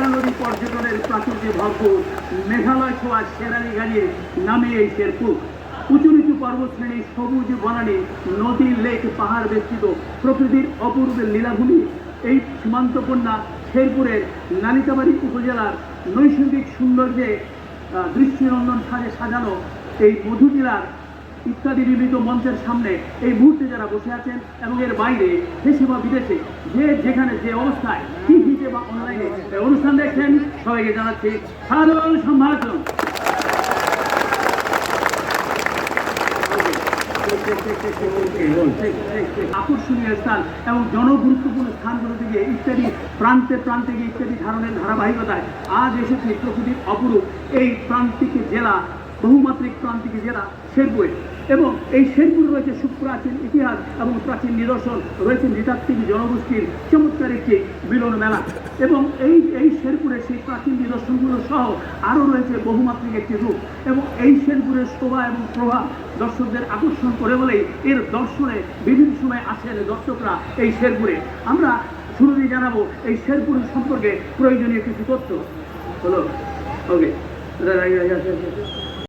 হাজার নদী পর্যটনের প্রাচুর্যে ভরপুর মেঘালয় ছোঁয়া শেরানি গাড়িয়ে নামে এই শেরপুর। উঁচু নিচু পর্বতশ্রেণী সবুজ বনানী, নদী, লেক, পাহাড় বেষ্টিত প্রকৃতির অপূর্ব লীলাভূমি। এই সীমান্তকন্যা শেরপুরের নালিতাবাড়ি উপজেলার নৈসর্গিক সৌন্দর্যে দৃষ্টিনন্দন সাজে সাজানো এই মধু জেলার ইত্যাদি নির্মিত মঞ্চের সামনে এই মুহূর্তে যারা বসে আছেন এবং এর বাইরে দেশে বা বিদেশে যে যেখানে যে অবস্থায় টিভিতে বা অনলাইনে অনুষ্ঠান দেখছেন, সবাইকে জানাচ্ছি সাদর সম্ভাষণ। আকর্ষণীয় স্থান এবং জনগুরুত্বপূর্ণ স্থানগুলো থেকে ইত্যাদি, প্রান্তে প্রান্তে গিয়ে ইত্যাদি ধারণের ধারাবাহিকতায় আজ এসেছে প্রকৃতির অপরূপ। এই প্রান্তিক জেলা, বহুমাত্রিক প্রান্তিক জেলা শেরপুরে। এবং এই শেরপুর রয়েছে সুপ্রাচীন ইতিহাস এবং প্রাচীন নিদর্শন, রয়েছে নৃতাত্ত্বিক জনগোষ্ঠীর চমৎকার একটি মিলন মেলা। এবং এই এই শেরপুরের সেই প্রাচীন নিদর্শনগুলো সহ আরও রয়েছে বহুমাত্রিক একটি রূপ। এবং এই শেরপুরের শোভা এবং প্রভাব দর্শকদের আকর্ষণ করে বলেই এর দর্শনে বিভিন্ন সময় আসেন দর্শকরা এই শেরপুরে। আমরা শুরুতেই জানাব এই শেরপুর সম্পর্কে প্রয়োজনীয় কিছু তথ্য। হলো ওকে।